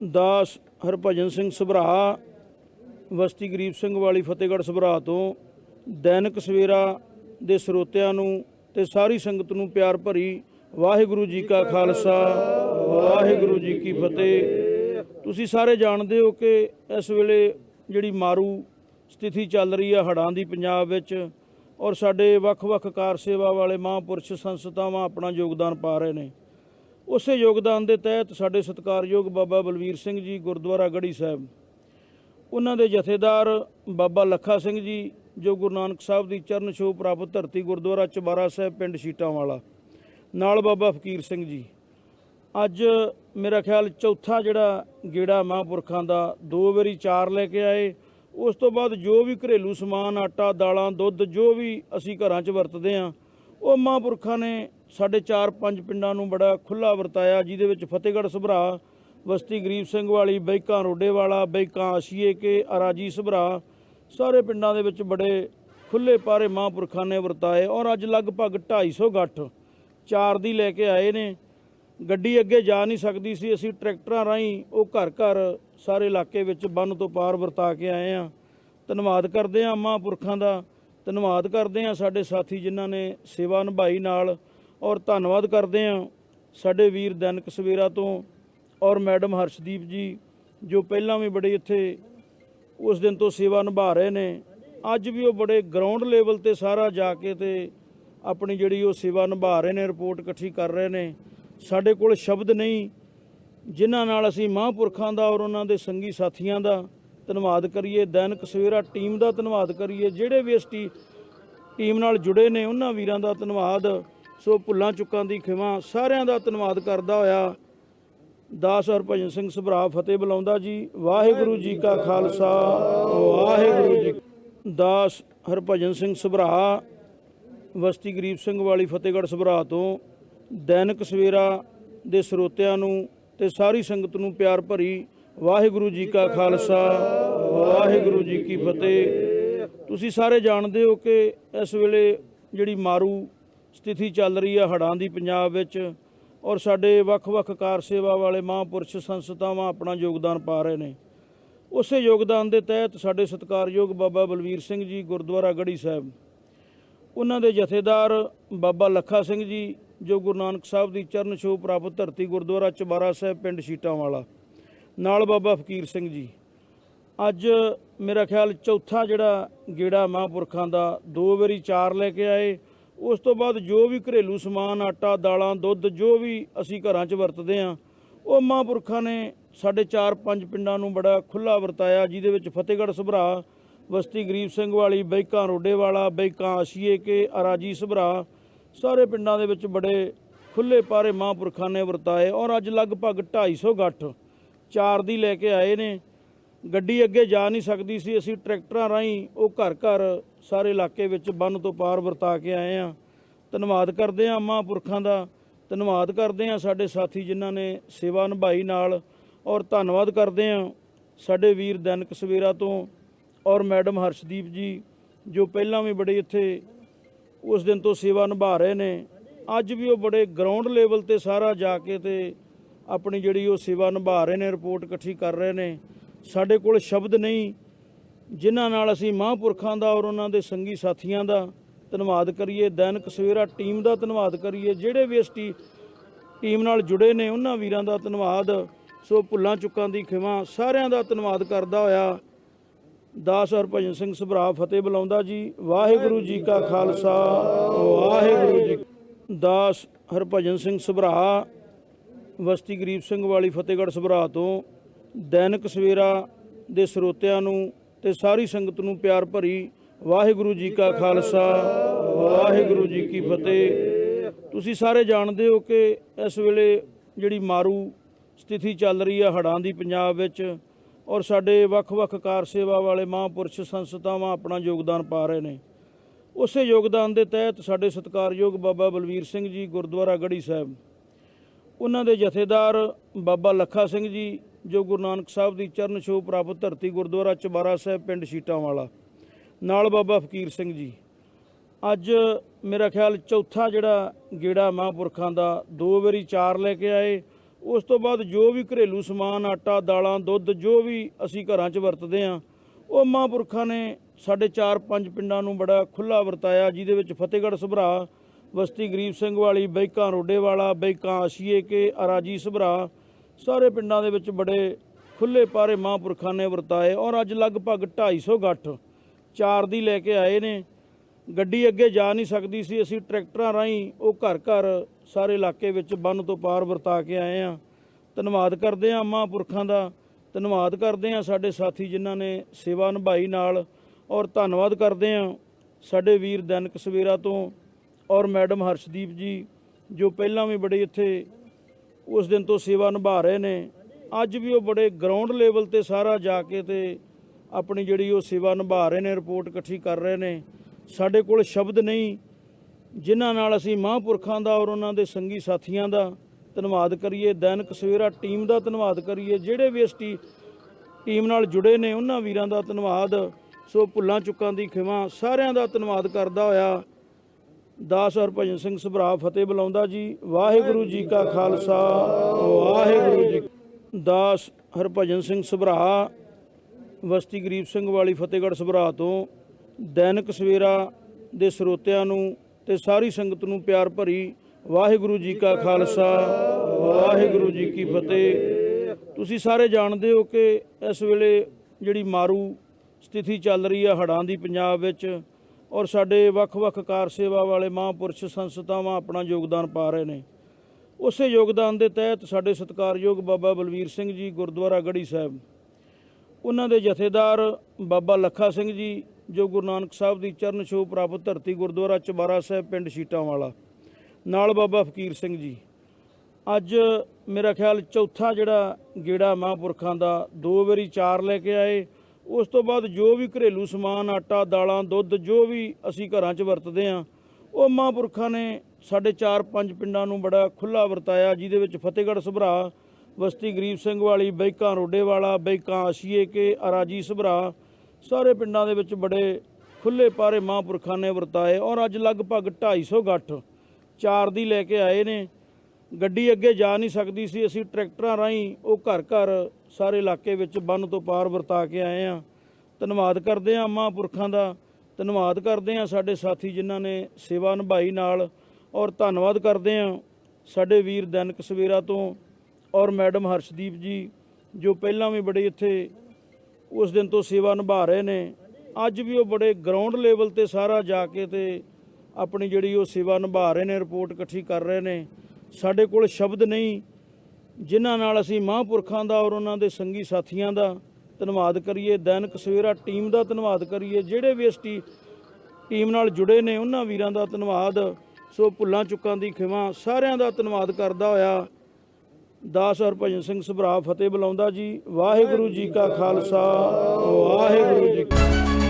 ਦਾਸ ਹਰਭਜਨ ਸਿੰਘ ਸਭਰਾ, ਵਸਤੀ ਗਰੀਬ ਸਿੰਘ ਵਾਲੀ ਫਤਿਹਗੜ੍ਹ ਸਭਰਾ ਤੋਂ ਦੈਨਿਕ ਸਵੇਰਾ ਦੇ ਸਰੋਤਿਆਂ ਨੂੰ ਤੇ ਸਾਰੀ ਸੰਗਤ ਨੂੰ ਪਿਆਰ ਭਰੀ ਵਾਹਿਗੁਰੂ ਜੀ ਕਾ ਖਾਲਸਾ, ਵਾਹਿਗੁਰੂ ਜੀ ਕੀ ਫਤਿਹ। ਤੁਸੀਂ ਸਾਰੇ ਜਾਣਦੇ ਹੋ ਕਿ ਇਸ ਵੇਲੇ ਜਿਹੜੀ ਮਾਰੂ ਸਥਿਤੀ ਚੱਲ ਰਹੀ ਹੈ ਹੜ੍ਹਾਂ ਦੀ ਪੰਜਾਬ ਵਿੱਚ ਔਰ ਸਾਡੇ ਵੱਖ-ਵੱਖ ਕਾਰ ਸੇਵਾ ਵਾਲੇ ਮਹਾਂਪੁਰਸ਼ ਸੰਸਥਾਵਾਂ ਆਪਣਾ ਯੋਗਦਾਨ ਪਾ ਰਹੇ ਨੇ। ਉਸੇ ਯੋਗਦਾਨ ਦੇ ਤਹਿਤ ਸਾਡੇ ਸਤਿਕਾਰਯੋਗ ਬਾਬਾ ਬਲਵੀਰ ਸਿੰਘ ਜੀ, ਗੁਰਦੁਆਰਾ ਗੜੀ ਸਾਹਿਬ। ਉਹਨਾਂ ਦੇ ਜਥੇਦਾਰ ਬਾਬਾ ਲੱਖਾ ਸਿੰਘ ਜੀ, ਜੋ ਗੁਰੂ ਨਾਨਕ ਸਾਹਿਬ ਦੀ ਚਰਨ ਛੋਹ ਪ੍ਰਾਪਤ ਧਰਤੀ ਗੁਰਦੁਆਰਾ ਚਬਾਰਾ ਸਾਹਿਬ, ਪਿੰਡ ਸ਼ੀਟਾਂ ਵਾਲਾ ਨਾਲ ਬਾਬਾ ਫਕੀਰ ਸਿੰਘ ਜੀ। ਅੱਜ ਮੇਰਾ ਖਿਆਲ ਚੌਥਾ ਜਿਹੜਾ ਗੇੜਾ ਮਹਾਂਪੁਰਖਾਂ ਦਾ, ਦੋ ਵਾਰੀ ਚਾਰ ਲੈ ਕੇ ਆਏ। ਉਸ ਤੋਂ ਬਾਅਦ ਜੋ ਵੀ ਘਰੇਲੂ ਸਮਾਨ, ਆਟਾ, ਦਾਲਾਂ, ਦੁੱਧ, ਜੋ ਵੀ ਅਸੀਂ ਘਰਾਂ 'ਚ ਵਰਤਦੇ ਆਂ ਉਹ ਮਹਾਂਪੁਰਖਾਂ ਨੇ ਸਾਡੇ 4-5 ਪਿੰਡਾਂ ਨੂੰ ਬੜਾ ਖੁੱਲਾ ਵਰਤਾਇਆ, ਜਿਹਦੇ ਵਿੱਚ ਫਤਿਹਗੜ੍ਹ ਸਭਰਾ ਵਸਤੀ ਗਰੀਬ ਸਿੰਘ ਵਾਲੀ, ਬੈਕਾਂ ਰੋਡੇ ਵਾਲਾ, ਬੈਕਾਂ ਅਸ਼ੀਏ ਕੇ, ਅਰਾਜੀ ਸਭਰਾ, ਸਾਰੇ ਪਿੰਡਾਂ ਦੇ ਵਿੱਚ ਬੜੇ ਖੁੱਲੇ ਪਾਰੇ ਮਹਾਂਪੁਰਖਾਂ ਨੇ ਵਰਤਾਏ ਔਰ ਅੱਜ ਲਗਭਗ 250 ਗੱਠ ਚਾਰ ਦੀ ਲੈ ਕੇ ਆਏ ਨੇ। ਗੱਡੀ ਅੱਗੇ ਜਾ ਨਹੀਂ ਸਕਦੀ ਸੀ, ਅਸੀਂ ਟਰੈਕਟਰਾਂ ਰਾਹੀਂ ਉਹ ਘਰ ਘਰ ਸਾਰੇ ਇਲਾਕੇ ਵਿੱਚ ਬੰਨ ਤੋਂ ਪਾਰ ਵਰਤਾ ਕੇ ਆਏ ਆ ਧੰਨਵਾਦ ਕਰਦੇ ਆ ਮਹਾਂਪੁਰਖਾਂ ਦਾ, ਧੰਨਵਾਦ ਕਰਦੇ ਆ ਸਾਡੇ ਸਾਥੀ ਜਿਨ੍ਹਾਂ ਨੇ ਸੇਵਾ ਨਿਭਾਈ ਨਾਲ ਔਰ ਧੰਨਵਾਦ ਕਰਦੇ ਹਾਂ ਸਾਡੇ ਵੀਰ ਦੈਨਿਕ ਸਵੇਰਾ ਤੋਂ ਔਰ ਮੈਡਮ ਹਰਸ਼ਦੀਪ ਜੀ, ਜੋ ਪਹਿਲਾਂ ਵੀ ਬੜੇ ਇੱਥੇ ਉਸ ਦਿਨ ਤੋਂ ਸੇਵਾ ਨਿਭਾ ਰਹੇ ਨੇ। ਅੱਜ ਵੀ ਉਹ ਬੜੇ ਗਰਾਊਂਡ ਲੈਵਲ ਤੇ ਸਾਰਾ ਜਾ ਕੇ ਤੇ ਆਪਣੀ ਜਿਹੜੀ ਉਹ ਸੇਵਾ ਨਿਭਾ ਰਹੇ ਨੇ ਰਿਪੋਰਟ ਇਕੱਠੀ ਕਰ ਰਹੇ ਨੇ। ਸਾਡੇ ਕੋਲ ਸ਼ਬਦ ਨਹੀਂ, ਜਿਨ੍ਹਾਂ ਨਾਲ ਅਸੀਂ ਮਹਾਂਪੁਰਖਾਂ ਦਾ ਔਰ ਉਹਨਾਂ ਦੇ ਸੰਗੀ ਸਾਥੀਆਂ ਦਾ ਧੰਨਵਾਦ ਕਰੀਏ, ਦੈਨਿਕ ਸਵੇਰਾ ਟੀਮ ਦਾ ਧੰਨਵਾਦ ਕਰੀਏ, ਜਿਹੜੇ ਵੀ ਇਸ ਟੀਮ ਨਾਲ ਜੁੜੇ ਨੇ, ਉਹਨਾਂ ਵੀਰਾਂ ਦਾ ਧੰਨਵਾਦ। ਸੋ ਭੁੱਲਾਂ ਚੁੱਕਾਂ ਦੀ ਖਿਮਾ ਸਾਰਿਆਂ ਦਾ ਧੰਨਵਾਦ ਕਰਦਾ ਹੋਇਆ। ਦਾਸ ਹਰਭਜਨ ਸਿੰਘ ਸਭਰਾ ਫਤਿਹ ਬੁਲਾਉਂਦਾ ਜੀ। ਵਾਹਿਗੁਰੂ ਜੀ ਕਾ ਖਾਲਸਾ, ਵਾਹਿਗੁਰੂ ਜੀ ਦਾਸ ਹਰਭਜਨ ਸਿੰਘ ਸਭਰਾ, ਵਸਤੀ ਗਰੀਬ ਸਿੰਘ ਵਾਲੀ ਫਤਿਹਗੜ੍ਹ ਸਭਰਾ ਤੋਂ ਦੈਨਿਕ ਸਵੇਰਾ ਦੇ ਸਰੋਤਿਆਂ ਨੂੰ ਤੇ ਸਾਰੀ ਸੰਗਤ ਨੂੰ ਪਿਆਰ ਭਰੀ ਵਾਹਿਗੁਰੂ ਜੀ ਕਾ ਖਾਲਸਾ, ਵਾਹਿਗੁਰੂ ਜੀ ਕੀ ਫਤਿਹ। ਤੁਸੀਂ ਸਾਰੇ ਜਾਣਦੇ ਹੋ ਕਿ ਇਸ ਵੇਲੇ ਜਿਹੜੀ ਮਾਰੂ ਸਥਿਤੀ ਚੱਲ ਰਹੀ ਹੈ ਹੜ੍ਹਾਂ ਦੀ ਪੰਜਾਬ ਵਿੱਚ ਔਰ ਸਾਡੇ ਵੱਖ-ਵੱਖ ਕਾਰ ਸੇਵਾ ਵਾਲੇ ਮਹਾਂਪੁਰਸ਼ ਸੰਸਥਾਵਾਂ ਆਪਣਾ ਯੋਗਦਾਨ ਪਾ ਰਹੇ ਨੇ। ਉਸੇ ਯੋਗਦਾਨ ਦੇ ਤਹਿਤ ਸਾਡੇ ਸਤਿਕਾਰਯੋਗ ਬਾਬਾ ਬਲਵੀਰ ਸਿੰਘ ਜੀ, ਗੁਰਦੁਆਰਾ ਗੜੀ ਸਾਹਿਬ। ਉਹਨਾਂ ਦੇ ਜਥੇਦਾਰ ਬਾਬਾ ਲੱਖਾ ਸਿੰਘ ਜੀ, ਜੋ ਗੁਰੂ ਨਾਨਕ ਸਾਹਿਬ ਦੀ ਚਰਨ ਛੋਹ ਪ੍ਰਾਪਤ ਧਰਤੀ ਗੁਰਦੁਆਰਾ ਚਬਾਰਾ ਸਾਹਿਬ, ਪਿੰਡ ਸ਼ੀਟਾਂ ਵਾਲਾ ਨਾਲ ਬਾਬਾ ਫਕੀਰ ਸਿੰਘ ਜੀ। ਅੱਜ ਮੇਰਾ ਖਿਆਲ ਚੌਥਾ ਜਿਹੜਾ ਗੇੜਾ ਮਹਾਂਪੁਰਖਾਂ ਦਾ, ਦੋ ਵਾਰੀ ਚਾਰ ਲੈ ਕੇ ਆਏ। ਉਸ ਤੋਂ ਬਾਅਦ ਜੋ ਵੀ ਘਰੇਲੂ ਸਮਾਨ, ਆਟਾ, ਦਾਲਾਂ, ਦੁੱਧ, ਜੋ ਵੀ ਅਸੀਂ ਘਰਾਂ 'ਚ ਵਰਤਦੇ ਆਂ ਉਹ ਮਹਾਂਪੁਰਖਾਂ ਨੇ ਸਾਡੇ 4-5 ਪਿੰਡਾਂ ਨੂੰ ਬੜਾ ਖੁੱਲਾ ਵਰਤਾਇਆ, ਜਿਹਦੇ ਵਿੱਚ ਫਤਿਹਗੜ੍ਹ ਸਭਰਾ ਵਸਤੀ ਗਰੀਬ ਸਿੰਘ ਵਾਲੀ, ਬੈਕਾਂ ਰੋਡੇ ਵਾਲਾ, ਬੈਕਾਂ ਅਸ਼ੀਏ ਕੇ, ਅਰਾਜੀ ਸਭਰਾ, ਸਾਰੇ ਪਿੰਡਾਂ ਦੇ ਵਿੱਚ ਬੜੇ ਖੁੱਲੇ ਪਾਰੇ ਮਹਾਂਪੁਰਖਾਂ ਨੇ ਵਰਤਾਏ ਔਰ ਅੱਜ ਲਗਭਗ 250 ਗੱਠ ਚਾਰ ਦੀ ਲੈ ਕੇ ਆਏ ਨੇ। ਗੱਡੀ ਅੱਗੇ ਜਾ ਨਹੀਂ ਸਕਦੀ ਸੀ, ਅਸੀਂ ਟਰੈਕਟਰਾਂ ਰਾਹੀਂ ਉਹ ਘਰ ਘਰ ਸਾਰੇ ਇਲਾਕੇ ਵਿੱਚ ਬੰਨ ਤੋਂ ਪਾਰ ਵਰਤਾ ਕੇ ਆਏ ਆ ਧੰਨਵਾਦ ਕਰਦੇ ਆ ਮਹਾਂਪੁਰਖਾਂ ਦਾ। ਧੰਨਵਾਦ ਕਰਦੇ ਆ ਸਾਡੇ ਸਾਥੀ ਜਿਨ੍ਹਾਂ ਨੇ ਸੇਵਾ ਨਿਭਾਈ ਨਾਲ। ਔਰ ਧੰਨਵਾਦ ਕਰਦੇ ਆ ਸਾਡੇ ਵੀਰ ਦੈਨਿਕ ਸਵੇਰਾ ਤੋਂ ਔਰ ਮੈਡਮ ਹਰਸ਼ਦੀਪ ਜੀ, ਜੋ ਪਹਿਲਾਂ ਵੀ ਬੜੇ ਇੱਥੇ ਉਸ ਦਿਨ ਤੋਂ ਸੇਵਾ ਨਿਭਾ ਰਹੇ ਨੇ। ਅੱਜ ਵੀ ਉਹ ਬੜੇ ਗਰਾਊਂਡ ਲੈਵਲ ਤੇ ਸਾਰਾ ਜਾ ਕੇ ਤੇ ਆਪਣੀ ਜਿਹੜੀ ਉਹ ਸੇਵਾ ਨਿਭਾ ਰਹੇ ਨੇ ਰਿਪੋਰਟ ਇਕੱਠੀ ਕਰ ਰਹੇ ਨੇ। ਸਾਡੇ ਕੋਲ ਸ਼ਬਦ ਨਹੀਂ ਜਿਨ੍ਹਾਂ ਨਾਲ ਅਸੀਂ ਮਹਾਂਪੁਰਖਾਂ ਦਾ ਔਰ ਉਹਨਾਂ ਦੇ ਸੰਗੀ ਸਾਥੀਆਂ ਦਾ ਧੰਨਵਾਦ ਕਰੀਏ, ਦੈਨਿਕ ਸਵੇਰਾ ਟੀਮ ਦਾ ਧੰਨਵਾਦ ਕਰੀਏ, ਜਿਹੜੇ ਵੀ ਇਸ ਟੀਮ ਨਾਲ ਜੁੜੇ ਨੇ, ਉਹਨਾਂ ਵੀਰਾਂ ਦਾ ਧੰਨਵਾਦ। ਸੋ ਭੁੱਲਾਂ ਚੁੱਕਾਂ ਦੀ ਖਿਮਾ ਸਾਰਿਆਂ ਦਾ ਧੰਨਵਾਦ ਕਰਦਾ ਹੋਇਆ। ਦਾਸ ਹਰਭਜਨ ਸਿੰਘ ਸਭਰਾ ਫਤਿਹ ਬੁਲਾਉਂਦਾ ਜੀ। ਵਾਹਿਗੁਰੂ ਜੀ ਕਾ ਖਾਲਸਾ, ਵਾਹਿਗੁਰੂ ਜੀ ਦਾਸ ਹਰਭਜਨ ਸਿੰਘ ਸਭਰਾ, ਵਸਤੀ ਗਰੀਬ ਸਿੰਘ ਵਾਲੀ ਫਤਿਹਗੜ੍ਹ ਸਭਰਾ ਤੋਂ ਦੈਨਿਕ ਸਵੇਰਾ ਦੇ ਸਰੋਤਿਆਂ ਨੂੰ ਤੇ ਸਾਰੀ ਸੰਗਤ ਨੂੰ ਪਿਆਰ ਭਰੀ ਵਾਹਿਗੁਰੂ ਜੀ ਕਾ ਖਾਲਸਾ, ਵਾਹਿਗੁਰੂ ਜੀ ਕੀ ਫਤਿਹ। ਤੁਸੀਂ ਸਾਰੇ ਜਾਣਦੇ ਹੋ ਕਿ ਇਸ ਵੇਲੇ ਜਿਹੜੀ ਮਾਰੂ ਸਥਿਤੀ ਚੱਲ ਰਹੀ ਹੈ ਹੜ੍ਹਾਂ ਦੀ ਪੰਜਾਬ ਵਿੱਚ ਔਰ ਸਾਡੇ ਵੱਖ-ਵੱਖ ਕਾਰ ਸੇਵਾ ਵਾਲੇ ਮਹਾਂਪੁਰਸ਼ ਸੰਸਥਾਵਾਂ ਆਪਣਾ ਯੋਗਦਾਨ ਪਾ ਰਹੇ ਨੇ। ਉਸੇ ਯੋਗਦਾਨ ਦੇ ਤਹਿਤ ਸਾਡੇ ਸਤਿਕਾਰਯੋਗ ਬਾਬਾ ਬਲਵੀਰ ਸਿੰਘ ਜੀ ਗੁਰਦੁਆਰਾ ਗੜੀ ਸਾਹਿਬ। ਉਹਨਾਂ ਦੇ ਜਥੇਦਾਰ ਬਾਬਾ ਲੱਖਾ ਸਿੰਘ ਜੀ ਜੋ ਗੁਰੂ ਨਾਨਕ ਸਾਹਿਬ ਦੀ ਚਰਨ ਛੋਹ ਪ੍ਰਾਪਤ ਧਰਤੀ ਗੁਰਦੁਆਰਾ ਚਬਾਰਾ ਸਾਹਿਬ ਪਿੰਡ ਸ਼ੀਟਾਂ ਵਾਲਾ। ਨਾਲ ਬਾਬਾ ਫਕੀਰ ਸਿੰਘ ਜੀ। ਅੱਜ ਮੇਰਾ ਖਿਆਲ ਚੌਥਾ ਜਿਹੜਾ ਗੇੜਾ ਮਹਾਂਪੁਰਖਾਂ ਦਾ, ਦੋ ਵਾਰੀ ਚਾਰ ਲੈ ਕੇ ਆਏ। ਉਸ ਤੋਂ ਬਾਅਦ ਜੋ ਵੀ ਘਰੇਲੂ ਸਮਾਨ, ਆਟਾ, ਦਾਲਾਂ, ਦੁੱਧ, ਜੋ ਵੀ ਅਸੀਂ ਘਰਾਂ 'ਚ ਵਰਤਦੇ ਹਾਂ, ਉਹ ਮਹਾਂਪੁਰਖਾਂ ਨੇ ਸਾਡੇ 4-5 ਪਿੰਡਾਂ ਨੂੰ ਬੜਾ ਖੁੱਲਾ ਵਰਤਾਇਆ, ਜਿਹਦੇ ਵਿੱਚ ਫਤਿਹਗੜ੍ਹ ਸਭਰਾ, ਬਸਤੀ ਗਰੀਬ ਸਿੰਘ ਵਾਲੀ, ਬੈਕਾਂ ਰੋਡੇ ਵਾਲਾ, ਬੈਕਾਂ ਅਸ਼ੀਏ ਕੇ, ਅਰਾਜੀ ਸਭਰਾ ਸਾਰੇ ਪਿੰਡਾਂ ਦੇ ਵਿੱਚ ਬੜੇ ਖੁੱਲੇ ਪਾਰੇ ਮਹਾਂਪੁਰਖਾਂ ਨੇ ਵਰਤਾਏ ਔਰ ਅੱਜ ਲਗਭਗ 250 ਗੱਠ ਚਾਰ ਦੀ ਲੈ ਕੇ ਆਏ ਨੇ। ਗੱਡੀ ਅੱਗੇ ਜਾ ਨਹੀਂ ਸਕਦੀ ਸੀ। ਅਸੀਂ ਟਰੈਕਟਰਾਂ ਰਾਹੀਂ ਉਹ ਘਰ ਘਰ ਸਾਰੇ ਇਲਾਕੇ ਵਿੱਚ ਬੰਨ ਤੋਂ ਪਾਰ ਵਰਤਾ ਕੇ ਆਏ ਆ ਧੰਨਵਾਦ ਕਰਦੇ ਆ ਮਹਾਂਪੁਰਖਾਂ ਦਾ। ਧੰਨਵਾਦ ਕਰਦੇ ਆ ਸਾਡੇ ਸਾਥੀ ਜਿਨ੍ਹਾਂ ਨੇ ਸੇਵਾ ਨਿਭਾਈ ਨਾਲ ਔਰ ਧੰਨਵਾਦ ਕਰਦੇ ਆ ਸਾਡੇ ਵੀਰ ਦੈਨਿਕ ਸਵੇਰਾ ਤੋਂ ਔਰ ਮੈਡਮ ਹਰਸ਼ਦੀਪ ਜੀ ਜੋ ਪਹਿਲਾਂ ਵੀ ਬੜੇ ਇੱਥੇ ਉਸ ਦਿਨ ਤੋਂ ਸੇਵਾ ਨਿਭਾ ਰਹੇ ਨੇ। ਅੱਜ ਵੀ ਉਹ ਬੜੇ ਗਰਾਊਂਡ ਲੈਵਲ ਤੇ ਸਾਰਾ ਜਾ ਕੇ ਤੇ ਆਪਣੀ ਜਿਹੜੀ ਉਹ ਸੇਵਾ ਨਿਭਾ ਰਹੇ ਨੇ ਰਿਪੋਰਟ ਇਕੱਠੀ ਕਰ ਰਹੇ ਨੇ। ਸਾਡੇ ਕੋਲ ਸ਼ਬਦ ਨਹੀਂ, ਜਿਨ੍ਹਾਂ ਨਾਲ ਅਸੀਂ ਮਹਾਂਪੁਰਖਾਂ ਦਾ ਔਰ ਉਹਨਾਂ ਦੇ ਸੰਗੀ ਸਾਥੀਆਂ ਦਾ ਧੰਨਵਾਦ ਕਰੀਏ। ਦੈਨਿਕ ਸਵੇਰਾ ਟੀਮ ਦਾ ਧੰਨਵਾਦ ਕਰੀਏ। ਜਿਹੜੇ ਵੀ ਇਸ ਟੀ- ਟੀਮ ਨਾਲ ਜੁੜੇ ਨੇ, ਉਹਨਾਂ ਵੀਰਾਂ ਦਾ ਧੰਨਵਾਦ। ਸੋ ਭੁੱਲਾਂ ਚੁੱਕਾਂ ਦੀ ਖਿਮਾ ਸਾਰਿਆਂ ਦਾ ਧੰਨਵਾਦ ਕਰਦਾ ਹੋਇਆ। ਦਾਸ ਹਰਭਜਨ ਸਿੰਘ ਸਭਰਾ ਫਤਿਹ ਬੁਲਾਉਂਦਾ ਜੀ। ਵਾਹਿਗੁਰੂ ਜੀ ਕਾ ਖਾਲਸਾ, ਵਾਹਿਗੁਰੂ ਜੀ ਦਾਸ ਹਰਭਜਨ ਸਿੰਘ ਸਭਰਾ, ਵਸਤੀ ਗਰੀਬ ਸਿੰਘ ਵਾਲੀ ਫਤਿਹਗੜ੍ਹ ਸਭਰਾ ਤੋਂ ਦੈਨਿਕ ਸਵੇਰਾ ਦੇ ਸਰੋਤਿਆਂ ਨੂੰ ਤੇ ਸਾਰੀ ਸੰਗਤ ਨੂੰ ਪਿਆਰ ਭਰੀ ਵਾਹਿਗੁਰੂ ਜੀ ਕਾ ਖਾਲਸਾ, ਵਾਹਿਗੁਰੂ ਜੀ ਕੀ ਫਤਿਹ। ਤੁਸੀਂ ਸਾਰੇ ਜਾਣਦੇ ਹੋ ਕਿ ਇਸ ਵੇਲੇ ਜਿਹੜੀ ਮਾਰੂ ਸਥਿਤੀ ਚੱਲ ਰਹੀ ਹੈ ਹੜ੍ਹਾਂ ਦੀ ਪੰਜਾਬ ਵਿੱਚ ਔਰ ਸਾਡੇ ਵੱਖ-ਵੱਖ ਕਾਰ ਸੇਵਾ ਵਾਲੇ ਮਹਾਂਪੁਰਸ਼ ਸੰਸਥਾਵਾਂ ਆਪਣਾ ਯੋਗਦਾਨ ਪਾ ਰਹੇ ਨੇ। ਉਸੇ ਯੋਗਦਾਨ ਦੇ ਤਹਿਤ ਸਾਡੇ ਸਤਿਕਾਰਯੋਗ ਬਾਬਾ ਬਲਵੀਰ ਸਿੰਘ ਜੀ, ਗੁਰਦੁਆਰਾ ਗੜੀ ਸਾਹਿਬ। ਉਹਨਾਂ ਦੇ ਜਥੇਦਾਰ ਬਾਬਾ ਲੱਖਾ ਸਿੰਘ ਜੀ, ਜੋ ਗੁਰੂ ਨਾਨਕ ਸਾਹਿਬ ਦੀ ਚਰਨ ਛੋਹ ਪ੍ਰਾਪਤ ਧਰਤੀ ਗੁਰਦੁਆਰਾ ਚਬਾਰਾ ਸਾਹਿਬ ਪਿੰਡ ਸ਼ੀਟਾਂ ਵਾਲਾ ਨਾਲ ਬਾਬਾ ਫਕੀਰ ਸਿੰਘ ਜੀ। ਅੱਜ ਮੇਰਾ ਖਿਆਲ ਚੌਥਾ ਜਿਹੜਾ ਗੇੜਾ ਮਹਾਂਪੁਰਖਾਂ ਦਾ, ਦੋ ਵਾਰੀ ਚਾਰ ਲੈ ਕੇ ਆਏ। ਉਸ ਤੋਂ ਬਾਅਦ ਜੋ ਵੀ ਘਰੇਲੂ ਸਮਾਨ, ਆਟਾ, ਦਾਲਾਂ, ਦੁੱਧ, ਜੋ ਵੀ ਅਸੀਂ ਘਰਾਂ 'ਚ ਵਰਤਦੇ ਹਾਂ, ਉਹ ਮਹਾਂਪੁਰਖਾਂ ਨੇ ਸਾਡੇ 4-5 ਪਿੰਡਾਂ ਨੂੰ ਬੜਾ ਖੁੱਲਾ ਵਰਤਾਇਆ, ਜਿਹਦੇ ਵਿੱਚ ਫਤਿਹਗੜ੍ਹ ਸਭਰਾ, ਬਸਤੀ ਗਰੀਬ ਸਿੰਘ ਵਾਲੀ, ਬੈਕਾਂ ਰੋਡੇ ਵਾਲਾ ਬੈਕਾਂ ਅਸ਼ੀਏ ਕੇ, ਅਰਾਜੀ ਸਭਰਾ, ਸਾਰੇ ਪਿੰਡਾਂ ਦੇ ਵਿੱਚ ਬੜੇ ਖੁੱਲੇ ਪਾਰੇ ਮਹਾਂਪੁਰਖਾਂ ਨੇ ਵਰਤਾਏ ਔਰ ਅੱਜ ਲਗਭਗ 250 ਗੱਠ ਚਾਰ ਦੀ ਲੈ ਕੇ ਆਏ ਨੇ। ਗੱਡੀ ਅੱਗੇ ਜਾ ਨਹੀਂ ਸਕਦੀ ਸੀ, ਅਸੀਂ ਟਰੈਕਟਰਾਂ ਰਾਹੀਂ ਉਹ ਘਰ ਘਰ ਸਾਰੇ ਇਲਾਕੇ ਵਿੱਚ ਬੰਨ ਤੋਂ ਪਾਰ ਵਰਤਾ ਕੇ ਆਏ ਆ ਧੰਨਵਾਦ ਕਰਦੇ ਆ ਮਹਾਂਪੁਰਖਾਂ ਦਾ। ਧੰਨਵਾਦ ਕਰਦੇ ਆ ਸਾਡੇ ਸਾਥੀ ਜਿਨ੍ਹਾਂ ਨੇ ਸੇਵਾ ਨਿਭਾਈ ਨਾਲ। ਔਰ ਧੰਨਵਾਦ ਕਰਦੇ ਆ ਸਾਡੇ ਵੀਰ ਦੈਨਿਕ ਸਵੇਰਾ ਤੋਂ ਔਰ ਮੈਡਮ ਹਰਸ਼ਦੀਪ ਜੀ, ਜੋ ਪਹਿਲਾਂ ਵੀ ਬੜੇ ਇੱਥੇ ਉਸ ਦਿਨ ਤੋਂ ਸੇਵਾ ਨਿਭਾ ਰਹੇ ਨੇ। ਅੱਜ ਵੀ ਉਹ ਬੜੇ ਗਰਾਊਂਡ ਲੈਵਲ ਤੇ ਸਾਰਾ ਜਾ ਕੇ ਤੇ ਆਪਣੀ ਜਿਹੜੀ ਉਹ ਸੇਵਾ ਨਿਭਾ ਰਹੇ ਨੇ ਰਿਪੋਰਟ ਇਕੱਠੀ ਕਰ ਰਹੇ ਨੇ। ਸਾਡੇ ਕੋਲ ਸ਼ਬਦ ਨਹੀਂ ਜਿਨ੍ਹਾਂ ਨਾਲ ਅਸੀਂ ਮਹਾਂਪੁਰਖਾਂ ਦਾ ਔਰ ਉਹਨਾਂ ਦੇ ਸੰਗੀ ਸਾਥੀਆਂ ਦਾ ਧੰਨਵਾਦ ਕਰੀਏ, ਦੈਨਿਕ ਸਵੇਰਾ ਟੀਮ ਦਾ ਧੰਨਵਾਦ ਕਰੀਏ, ਜਿਹੜੇ ਵੀ ਇਸ ਟੀ- ਟੀਮ ਨਾਲ ਜੁੜੇ ਨੇ, ਉਹਨਾਂ ਵੀਰਾਂ ਦਾ ਧੰਨਵਾਦ। ਸੋ ਭੁੱਲਾਂ ਚੁੱਕਾਂ ਦੀ ਖਿਮਾ ਸਾਰਿਆਂ ਦਾ ਧੰਨਵਾਦ ਕਰਦਾ ਹੋਇਆ। ਦਾਸ ਹਰਭਜਨ ਸਿੰਘ ਸਭਰਾ ਫਤਿਹ ਬੁਲਾਉਂਦਾ ਜੀ। ਵਾਹਿਗੁਰੂ ਜੀ ਕਾ ਖਾਲਸਾ, ਵਾਹਿਗੁਰੂ ਜੀ ਕੀ